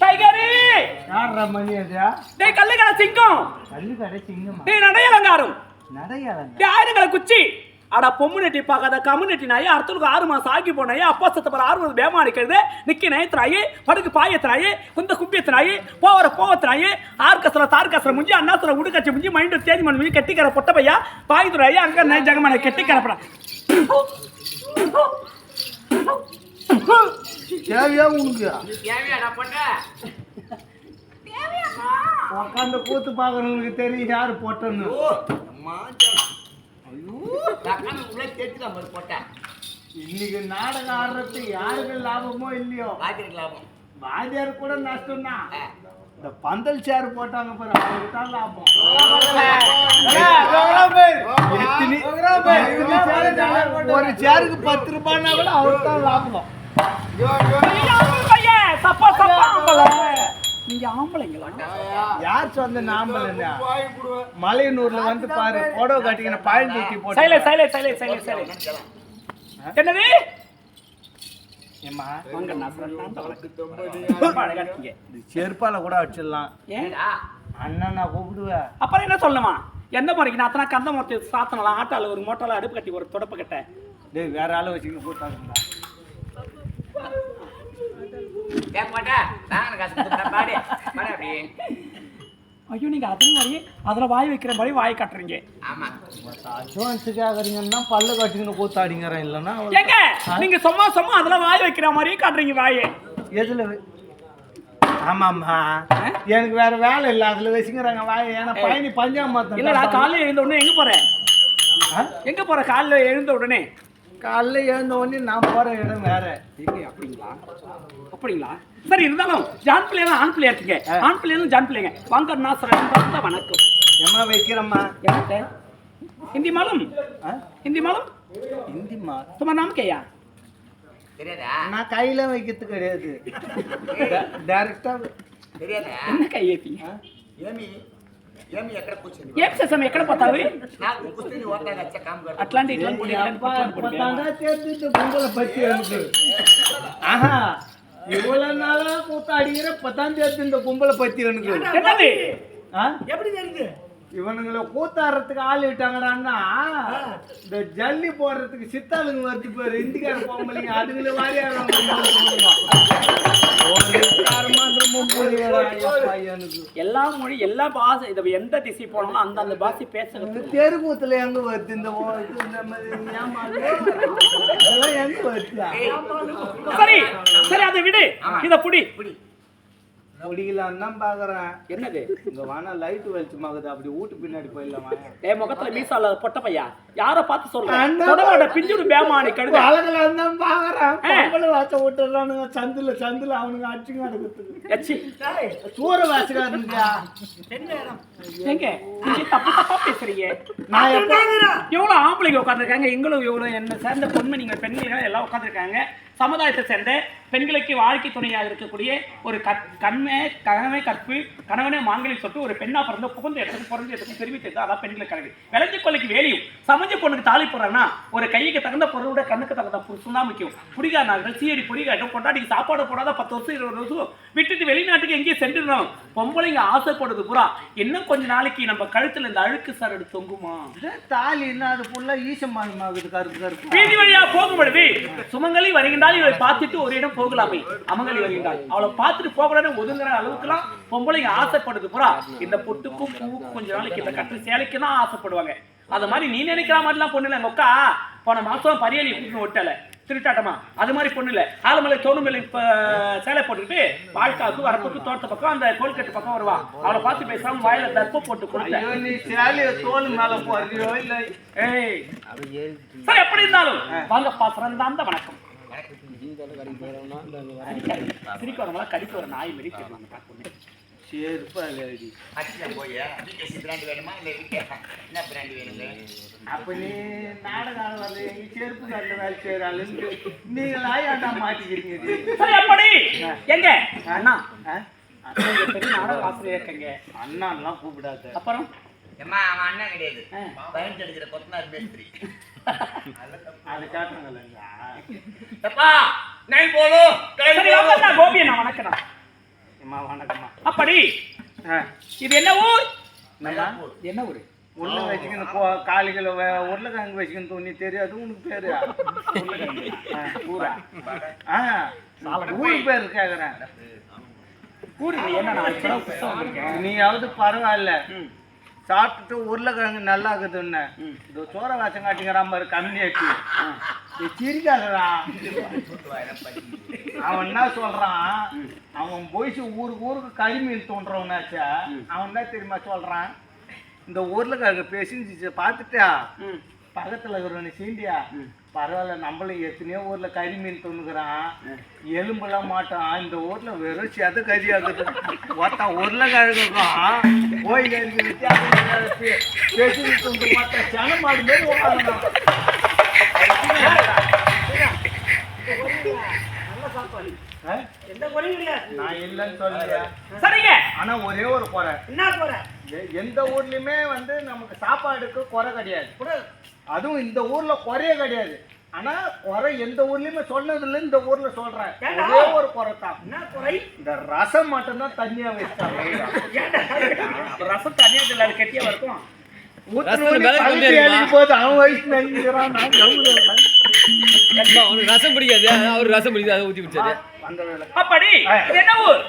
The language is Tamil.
டைகரு! யார்ரா மணி அது? டேய் கல்லுகட சிங்கம். கல்லு கடை சிங்கமா? டேய் நடை அலங்காரம் நடையாளங்க டேய் ஆயிரங்கள குச்சி. அட பொம்மு நெட்டி பார்க்காத கம்மு நெட்டி நாய் அடுத்தவங்களுக்கு ஆறு மாசம் ஆகி போனாய் அப்பா சத்த பர ஆறு மாதம் பேமா அடிக்கிறது நிக்கி நயத்துறாயி படுக்கு பாயத்துறாயி குந்த கும்பியத்துறாயி போவர போவத்துறாயி ஆர்கஸ்ல தார்கஸ்ல முஞ்சி அண்ணாத்துல உடுக்கச்சி முஞ்சி மைண்ட் தேதி மணி முஞ்சி கெட்டிக்கிற பொட்ட பையா அங்க நை ஜகமான கெட்டிக்கிறப்படா தேவையா உனக்கு? தேவையாடா பொட்ட. உட்காந்து கூத்து பாக்குறவங்களுக்கு தெரியும் யாரு போட்டன்னு. இன்னைக்கு நாடகம் ஆடுறது யாருக்கு லாபமோ இல்லையோ? லாபம். வாத்தியார் கூட நஷ்டம் தான். இந்த பந்தல் சேர் போட்டாங்க பாரு அவருக்கு தான் லாபம் ஒரு சேருக்கு பத்து ரூபாய்னா கூட அவருக்கு தான் லாபம். சப்பா சப்பா ஆம்பளை நீங்க ஆம்பளைங்களா யார் சொந்த என்ன? மலையனூர்ல வந்து பாரு கட்டிக்கின பாயல் தூக்கி சைலே போட்டு சைலே சைலே சைலே சைலே. என்னது? இருக்கீங்க இது செருப்பால கூட அடிச்சிடலாம். நான் கூப்பிடுவேன் அப்புறம் என்ன சொல்லணுமா? எந்த முறைக்கு நான் அத்தனை கந்த மரத்தை சாத்தனலாம் ஆட்டால ஒரு மோட்டால அடுப்பு கட்டி ஒரு தொடப்பு கட்ட டேய் வேற ஆளை வச்சுக்கிட்டு கூட்டாங்க ஏ பொட்ட நாங்க காசு கொடுத்தா பாடு பாடு அப்படி ஐயோ நீங்க அதே மாதிரி அதுல வாய் வைக்கிற மாதிரி வாய் காட்டுறீங்க. ஆமா. அட்வான்ஸுக்கு ஆகுறீங்கன்னா பல்லு கட்டிக்கின்னு கூத்தாடிங்கிறேன் இல்லைன்னா ஏங்க நீங்க சும்மா சும்மா அதுல வாய் வைக்கிற மாதிரியே காட்டுறீங்க வாயை. எதுல ஆமாம்மா. எனக்கு வேற வேலை இல்லை அதுல வச்சுக்கிறாங்க வாய. ஏன்னா பயணி பஞ்சாமத்தம் இல்லடா காலையில எழுந்த உடனே எங்க போற? எங்க போற காலையில எழுந்த உடனே? காலைல எழுந்தவொடனே நான் போற இடம் வேற. எங்க அப்படிங்களா? அப்படிங்களா? சரி இருந்தாலும் ஜான் பிள்ளையா ஆண் பிள்ளையா இருக்கீங்க. ஆண் பிள்ளையா ஜான் பிள்ளைங்க. வாங்க நாசரன் பார்த்தா வணக்கம். எம்மா வைக்கிறம்மா? என்ன ஹிந்தி மாலும்? ஹிந்தி மாலம்? ஹிந்தி மா சும்மா நாம் கேயா நான் கையில வைக்கிறது கிடையாது. டைரக்டா தெரியாதா? என்ன கை ஏமி ఏం చేసాం ఎక్కడ పోతావి నాకు కుస్తీ ఓటాగా వచ్చే కామ్ కర్ అట్లాంటి ఇట్లాంటి పొడి, ఇట్లాంటి அப்பா పొట్లాంటి పొడి இப்பதாண்டா தெரிஞ்சுட்டு கும்பலை பத்தி எனக்கு ஆஹா இவ்வளவு நாளா கூத்தாடிக்கிற இப்பதான் தெரிஞ்சு இந்த கும்பலை பத்தி எனக்கு என்னது ஆ? எப்படி தெரியுது இவனுங்களை கூத்தாடுறதுக்கு ஆள் விட்டாங்கடான்னா இந்த ஜல்லி போடுறதுக்கு சித்தாளுங்க வருது பாரு இந்திக்கார பொம்பளைங்க அதுங்களை வாரியாரம் எனக்கு. எல்லா மொழி எல்லா பாஷை இதை எந்த திசை போனாலும் அந்த அந்த பாஷை பேசுறது தெருக்கூத்துல எங்க வருது இந்த எங்க வருதா சரி சரி அதை விடு. இத புடி. முடியலான்னு பாக்குறேன் என்னது? இங்க வானா லைட் வெளிச்சமாகுது அப்படி வீட்டு பின்னாடி போயிடலாமா? ஏ முகத்துல மீசா இல்லாத பொட்ட பையா? யார பார்த்து சொல்றேன். தொடவோட பேமானி அழகலாம் தான் பாக்குறேன் விட்டுறானுங்க சந்துல சந்துல அவனுங்க அடிச்சுங்க சூற வாசகாரனுங்க எங்க? நீங்க தப்பு தப்பா பேசுறீங்க. நான் எவ்வளவு ஆம்பளைங்க உட்காந்துருக்காங்க எங்களும் எவ்வளவு என்ன சேர்ந்த பொண்மை நீங்கள் பெண்கள் எல்லாம் உட்காந்துருக்காங்க சமுதாயத்தை சேர்ந்த பெண்களுக்கு வாழ்க்கை துணையாக இருக்கக்கூடிய ஒரு கண்மை கனவை கற்பு கணவனே மாங்கலை சொட்டு ஒரு பெண்ணா பிறந்த புகுந்த இடத்துக்கு பிறந்த இடத்துக்கு தெரிவித்தது அதான் பெண்களுக்கு கணக்கு விளைஞ்ச கொள்ளைக்கு வேலையும். சமைஞ்ச பொண்ணுக்கு தாலி போடுறாங்கன்னா ஒரு கைக்கு தகுந்த பொருளோட கண்ணுக்கு தகுந்த புருஷன் தான் முக்கியம். புடிகாரனாக சீடி புடிகாட்டும் கொண்டாடிக்கு சாப்பாடு போடாத பத்து வருஷம் இருபது வருஷம் விட்டுட்டு வெளிநாட்டுக்கு எங்கேயும் சென்றுடணும். பொம்பளைங்க ஆசைப்படுது பூரா. இன்னும் கொஞ்ச நாளைக்கு நம்ம கழுத்துல இந்த அழுக்கு சரடு தொங்குமா? தாலி என்ன அது ஃபுல்லா ஈசமானமாகுது கருப்பு கருப்பு. வீதி வழியா போகும் பொழுது சுமங்கலி வருகின்றால் இவளை பார்த்துட்டு ஒரு இடம் போகலாமே. அமங்கலி வருகின்றாள். அவளை பார்த்துட்டு போகலன்னு ஒதுங்குற அளவுக்குலாம் பொம்பளைங்க ஆசைப்படுது புறா. இந்த பொட்டுக்கும் பூவுக்கும் கொஞ்ச நாளைக்கு இந்த கட்டு சேலைக்கு தான் ஆசைப்படுவாங்க. அது மாதிரி நீ நினைக்கிற மாதிரிலாம் பொண்ணு இல்லை மொக்கா. போன மாசம் பரியலி கூட்டு விட்டல திருட்டாட்டமா. அது மாதிரி பொண்ணு இல்லை. ஆலமலை தோணுமலை இப்ப சேலை போட்டுக்கிட்டு வாழ்க்காக்கு வரப்புக்கு தோட்ட பக்கம் அந்த கோல்கட்டு பக்கம் வருவா. அவளை பார்த்து பேசாம வாயில தர்ப்ப போட்டு கொடுத்த ஐயோ நீ சேலைய தோல் மேல போறியோ இல்ல ஏய். சரி எப்படி இருந்தாலும் வாங்கப்பா சிறந்தாந்த வணக்கம். சிரிக்க வரவங்களா கடிக்க ஒரு நாய் மாரி தெரியும் பார்க்கணும் செருப்பா இல்லடி அச்சிதான் போய் பிகேசி பிராண்ட் வேணுமா இல்லை இருக்கே என்ன பிராண்ட் வேணுங்க அப்ப நீ நாடகம் வந்து செருப்பு கண்ட வேலை செய்கிறாளுன்னு நீங்களா ஏன்டா மாட்டிக்கிறீங்க இது? சரி அப்படி எங்க அண்ணா அண்ணா நாடக ஆசிரியர் இருக்கங்க அண்ணான்லாம் கூப்பிடாது அப்புறம் ஏம்மா அவன் அண்ணன் கிடையாது. ஆ. பயன் எடுக்கிற கொத்தனார் மேஸ்திரி அது காட்டுங்களா தப்பா நை போலோ சரி வாங்கண்ணா கோபி அண்ணா வணக்கம் அம்மா வணக்கம்மா. அப்படி. இது என்ன ஊர்? என்ன ஊர்? உருளை வச்சுக்கணும் கோ காலிகள் உருளைக்கிழங்கு வச்சுக்கணும் தோணி தெரியாது உனக்கு பேரு. ஆ, ஊரா? ஆ ஊர் பேர் கேக்குறேன். ஊர் இது என்ன நான் நீயாவது பரவாயில்ல. ம். சாப்பிட்டுட்டு உருளைக்கிழங்கு நல்லா இருக்குதுன்னு. இது சோற வாசம் பாரு கம்யூனிட்டி இது சிரிக்காதடா. அவன் என்ன சொல்றான்? அவன் போயிச்சு ஊருக்கு ஊருக்கு களிமீன் தோன்றவனாச்சா. அவன் என்ன தெரியுமா சொல்றான்? இந்த உருளைக்கிழங்கு பேசிச்சு பார்த்துட்டா. பக்கத்துல இருக்கிறவனு சீண்டியா? பரவாயில்ல நம்மளும் எத்தனையோ ஊர்ல கறி மீன் தொண்ணுக்குறான் எலும்பெல்லாம் மாட்டான் இந்த ஊர்ல வெறும் செத கறி ஆகுது ஒருத்தன் உருளைக்கிழங்குக்கும் கோயில் கறிக்கு வித்தியாசம் தொண்டு மாட்டான் சன மாடு மாரி கிடையாது. நான் இல்லைன்னு சொல்லலையா? சரிங்க. ஆனா ஒரே ஒரு குறை. என்ன எ- எந்த ஊர்லயுமே வந்து நமக்கு சாப்பாடுக்கு குறை கிடையாது. அதுவும் இந்த ஊர்ல குறையே கிடையாது. ஆனா குறை எந்த ஊர்லயுமே சொன்னதில்ல இந்த ஊர்ல சொல்றேன். ஏண்டா? ஒரே ஒரு குறை தான். என்ன குறை? இந்த ரசம் மட்டும்தான் தண்ணியா வச்சுட்டாங்க ஏன்டா? அப்ப ரசம் தனியா இல்ல அது கெட்டியா இருக்கும்? ரசம் பிடிக்காது. அவருக்கு ரசம் பிடிக்காது வந்த வேலை. அப்படி இது என்ன ஊர்?